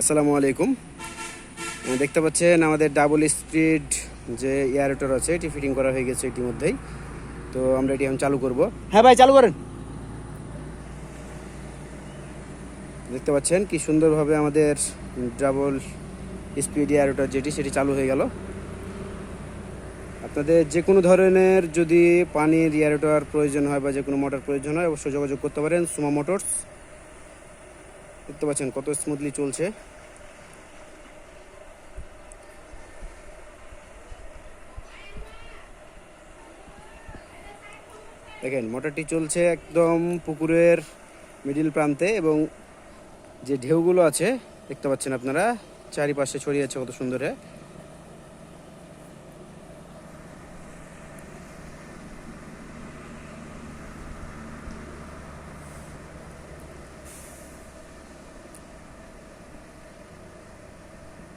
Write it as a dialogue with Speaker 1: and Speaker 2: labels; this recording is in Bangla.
Speaker 1: আসসালামু আলাইকুম। দেখতে পাচ্ছেন আমাদের ডাবল স্পিড যে এয়ারোটার আছে এটি ফিটিং করা হয়ে গেছে ইতিমধ্যেই। তো আমরা এটি এখন চালু করব। হ্যাঁ ভাই চালু করেন। দেখতে পাচ্ছেন কি সুন্দরভাবে আমাদের ডাবল স্পিড এয়ারোটার যেটি সেটি চালু হয়ে গেল। আপনাদের যে কোনো ধরনের যদি পানির এয়ারোটার প্রয়োজন হয় বা যে কোনো মোটর প্রয়োজন হয় অবশ্যই যোগাযোগ করতে পারেন সুমা মোটরস। দেখতে পাচ্ছেন কত স্মুথলি চলছে। দেখেন, মোটরটি চলছে একদম পুকুরের মিডিল প্রান্তে এবং যে ঢেউগুলো আছে, দেখতে পাচ্ছেন আপনারা, চারিপাশে ছড়িয়ে আছে কত সুন্দরে।